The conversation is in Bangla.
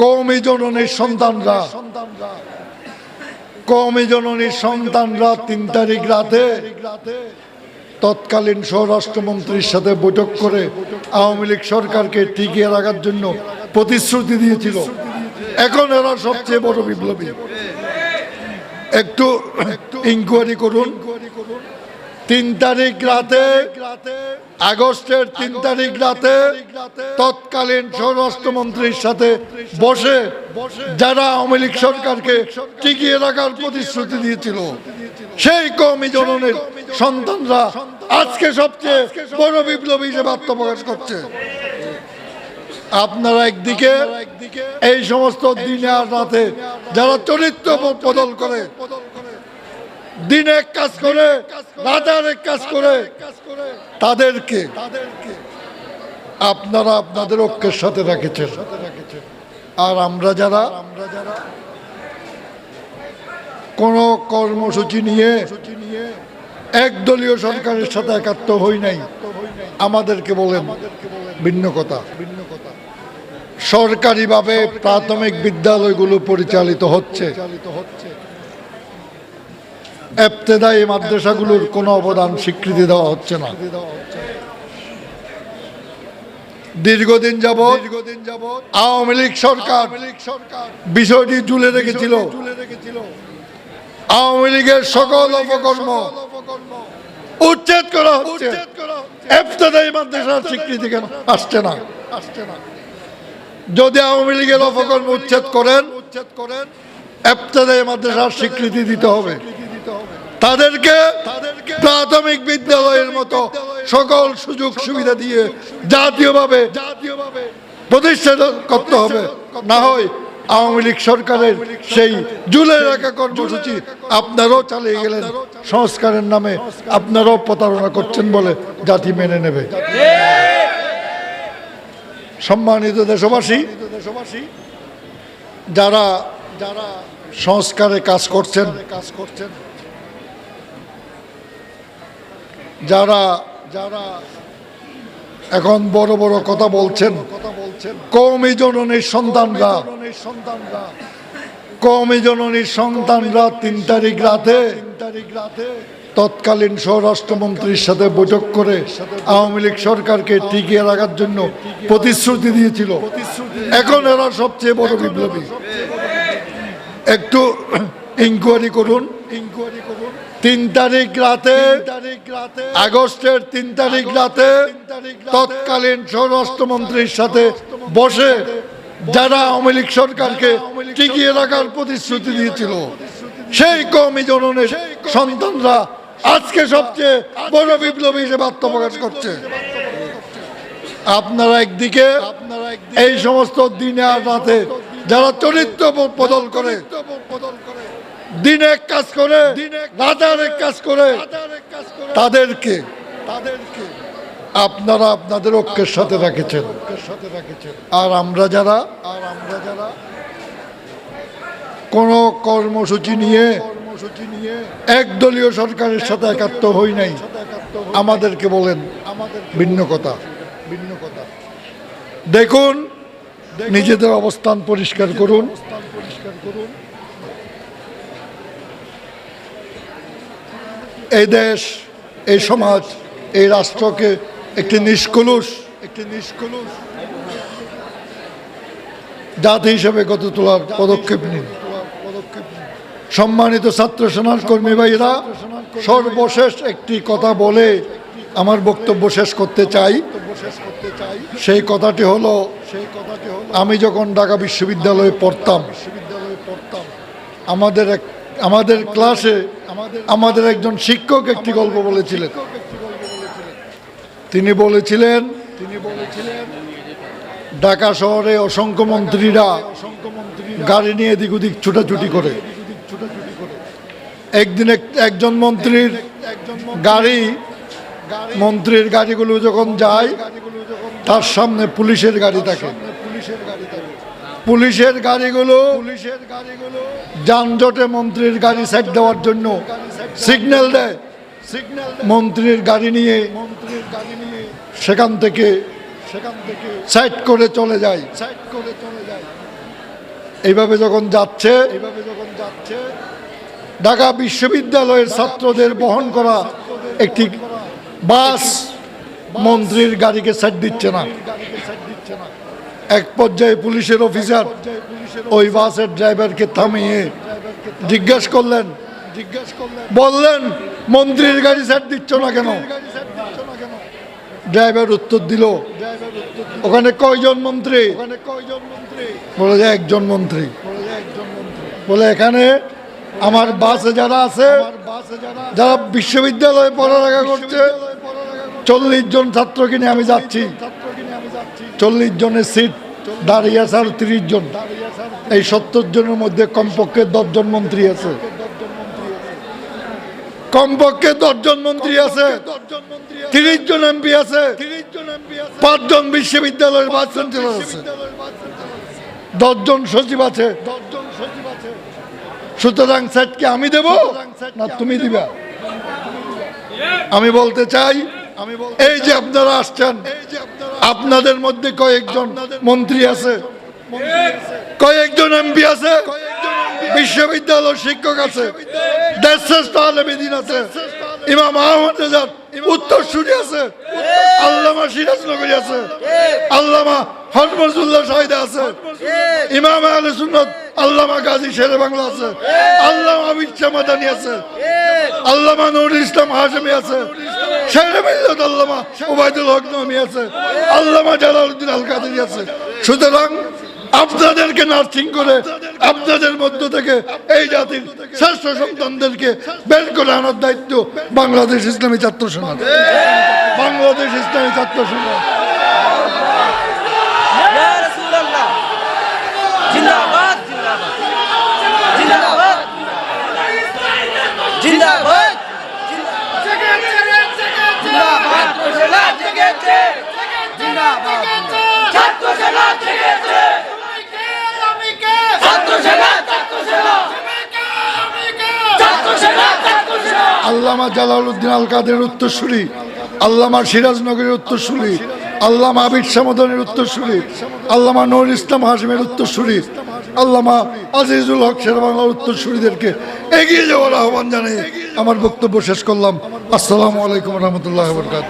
কৌমি জননীর সন্তানরা। কৌমি জননীর সন্তানরা তিন তারিখ রাতে তৎকালীন স্বরাষ্ট্রমন্ত্রীর সাথে বৈঠক করে আওয়ামী লীগ সরকারকে টিকিয়ে রাখার জন্য প্রতিশ্রুতি দিয়েছিল। এখন এরা সবচেয়ে বড় বিপ্লবী। একটু ইনকোয়ারি করুন। তিন তারিখ রাতে, আগস্টের তিন তারিখ রাতে তৎকালীন স্বরাষ্ট্রমন্ত্রীর সাথে বসে যারা আওয়ামী লীগ সরকারকে টিকিয়ে রাখার প্রতিশ্রুতি দিয়েছিল, সেই কমি জননের সন্তানরা আজকে সবচেয়ে বড় বিপ্লবী হিসেবে আত্মপ্রকাশ করছে। আপনারা একদিকে এই সমস্ত দিনে আর রাতে যারা চরিত্র বদল করে দিনে কাজ করে রাতে আরেক কাজ করে, তাদেরকে আপনারা আপনাদের ঐক্যের সাথে রেখেছেন। আর আমরা যারা আমরা যারা কোন কর্মসূচি নিয়ে একদলীয় সরকারের সাথে একাত্ম হই নাই, আমাদেরকে বলেন ভিন্ন কথা ভিন্ন কথা। সরকারিভাবে প্রাথমিক বিদ্যালয়গুলো পরিচালিত হচ্ছে। এফতেদায়ী মাদ্রাসাগুলোর কোনো অবদান স্বীকৃতি দেওয়া হচ্ছে না। দীর্ঘদিন যাবৎ দীর্ঘদিন যাবৎ আওয়ামী লীগ সরকার বিষয়টি ঝুলে রেখেছিল। আওয়ামী লীগের সকল অপকর্ম উচ্ছেদ করা হচ্ছে। এফতেদায়ী মাদ্রাসার স্বীকৃতি কেন? আসছে না। আসছে না। যদি আওয়ামী লীগের অপকর্ম উচ্ছেদ করেন উচ্ছেদ করেন এফতেদায়ী মাদ্রাসার স্বীকৃতি দিতে হবে। তাদেরকে প্রাথমিক বিদ্যালয়ের মতো সকল সুযোগ সুবিধা দিয়ে জাতীয়ভাবে প্রতিষ্ঠিত করতে হবে। না হয় আওয়ামী লীগ সরকারের সেই জুলাই রাখা কর্মসূচি আপনারাও চালিয়ে গেলেন। সংস্কারের নামে আপনারাও প্রতারণা করছেন বলে জাতি মেনে নেবে। সম্মানিত দেশবাসী, যারা যারা সংস্কারে কাজ করছেন কাজ করছেন যারা যারা এখন বড় বড় কথা বলছেন কথা বলছেন কৌমি জননীর সন্তানরা সন্তানরা কৌমি জননীর সন্তানরা তিন তারিখ রাতে তৎকালীন স্বরাষ্ট্রমন্ত্রীর সাথে বৈঠক করে আওয়ামী লীগ সরকারকে টিকিয়ে রাখার জন্য প্রতিশ্রুতি দিয়েছিল। এখন এরা সবচেয়ে বড় বিপ্লবী। একটু ইনকোয়ারি করুন। তিন তারিখ রাতে, আগস্টের তিন তারিখ রাতে তৎকালীন স্বরাষ্ট্রমন্ত্রীর সাথে বসে যারা আওয়ামী লীগ সরকারকে টিকিয়ে রাখার প্রতিশ্রুতি দিয়েছিল, সেই কমই জননের সন্তানরা আজকে সবচেয়ে বড় বিপ্লবী হিসেবে আত্মপ্রকাশ করছে। আপনারা একদিকে এই সমস্ত দিনে আর রাতে যারা চরিত্র বদল করে দিনে কাজ করে আরেক কাজ করে তাদেরকে তাদেরকে। আপনারা আপনাদের ঐক্যের সাথে রেখেছেন। আর আমরা যারা আর আমরা যারা। কোন কর্মসূচি নিয়ে কর্মসূচি নিয়ে একদলীয় সরকারের সাথে একাত্ম হই নাই। আমাদেরকে বলেন আমাদের ভিন্ন কথা। ভিন্ন কথা। দেখুন নিজেদের অবস্থান পরিষ্কার করুন। পরিষ্কার করুন। এই দেশ, এই সমাজ, এই রাষ্ট্রকে একটি নিষ্কলুষ একটি নিষ্কলুষ জাতি হিসেবে গত তোলার পদক্ষেপ নিন। সম্মানিত ছাত্র সমাজ কর্মী ভাইরা সর্বশেষ একটি কথা বলে আমার বক্তব্য শেষ করতে চাই। সেই কথাটি হলো, আমি যখন ঢাকা বিশ্ববিদ্যালয়ে পড়তাম বিশ্ববিদ্যালয়ে পড়তাম, আমাদের এক আমাদের ক্লাসে আমাদের একজন শিক্ষক একটি গল্প বলেছিলেন। তিনি বলেছিলেন তিনি বলেছিলেন ঢাকা শহরে অসংখ্য মন্ত্রীরা গাড়ি নিয়ে এদিক ওদিক ছুটাছুটি করে। একদিন একজন মন্ত্রীর গাড়ি, মন্ত্রীর গাড়িগুলো যখন যায়, তার সামনে পুলিশের গাড়ি থাকে। পুলিশের গাড়িগুলো পুলিশের গাড়িগুলো যানজটে মন্ত্রীর গাড়ি সাইড দেওয়ার জন্য সিগন্যাল দেয়। সিগন্যাল মন্ত্রীর গাড়ি নিয়ে মন্ত্রীর গাড়ি নিয়ে সেখান থেকে সেখান থেকে সাইড করে চলে যায়। সাইড করে চলে যায় এইভাবে যখন যাচ্ছে এইভাবে যখন যাচ্ছে ঢাকা বিশ্ববিদ্যালয়ের ছাত্রদের বহন করা একটি বাস মন্ত্রীর গাড়িকে সাইড দিচ্ছে না। এক পর্যায়ে পুলিশের অফিসার ওই বাসের ড্রাইভারকে থামিয়ে জিজ্ঞেস করলেন, বললেন, মন্ত্রীর গাড়ি স্যার দিচ্ছ না কেন? ড্রাইভার উত্তর দিল, ওখানে কয়জন মন্ত্রী? ওখানে কয়জন মন্ত্রী বলে যে একজন মন্ত্রী। বলে, এখানে আমার বাসে যারা আছে, যারা বিশ্ববিদ্যালয়ে পড়ালেখা করছে, চল্লিশ জন ছাত্রকে নিয়ে আমি যাচ্ছি। চল্লিশ জনের সিট দাঁড়িয়ে আছে আর তিরিশ জন। এই সত্তর জনের মধ্যে কমপক্ষে দশজন মন্ত্রী আছে। কমপক্ষে দশজন মন্ত্রী আছে। তিরিশ জন এমপি আছে। পাঁচজন বিশ্ববিদ্যালয়ের ভাইস চ্যান্সেলর আছে। দশজন সচিব আছে। সুতরাং সেটকে আমি দেব না তুমি দিবা? আমি বলতে চাই, এই যে আপনারা আসছেন আপনাদের মধ্যে কয়েকজন মন্ত্রী আছে। কয়েকজন এমপি আছে। বিশ্ববিদ্যালয় শিক্ষক আছে। আলমেদিন আছে। ইমাম আহমদ রেজার উত্তর সুরি আছে। আল্লামা সিরাজনগরী আছে। আল্লামা শাহিদা আছে ইমাম আহলে সুন্নত আল্লামা গাজী শেরে বাংলা আছে আল্লামা মাদানি আছে আল্লামা নুরুল ইসলাম হাশেমি আছে শেরে মিল্লত আল্লামা ওবায়দুল হক নমি আছে আল্লামা জালালউদ্দিন আল কাদেরি আছে সুতরাং আপনাদেরকে নার্সিং করে আপনাদের মধ্য থেকে এই জাতির শ্রেষ্ঠ সন্তানদেরকে বের করে আনার দায়িত্ব বাংলাদেশ ইসলামী ছাত্র সমাজ। বাংলাদেশ ইসলামী ছাত্র সমাজ। আল্লামা জালালউদ্দিন আল কাদের উত্তরসূরি, আল্লামা সিরাজনগরের উত্তরসূরি, আল্লামা আবির সামদানের উত্তরসূরি, আল্লামা নুর ইসলাম হাসিমের উত্তরসূরি, আল্লামা আজিজুল হক শের বাংলার উত্তরসূরিদেরকে এগিয়ে যাওয়ার আহ্বান জানিয়ে আমার বক্তব্য শেষ করলাম। আসসালামু আলাইকুম রহমতুল্লাহ বরকাত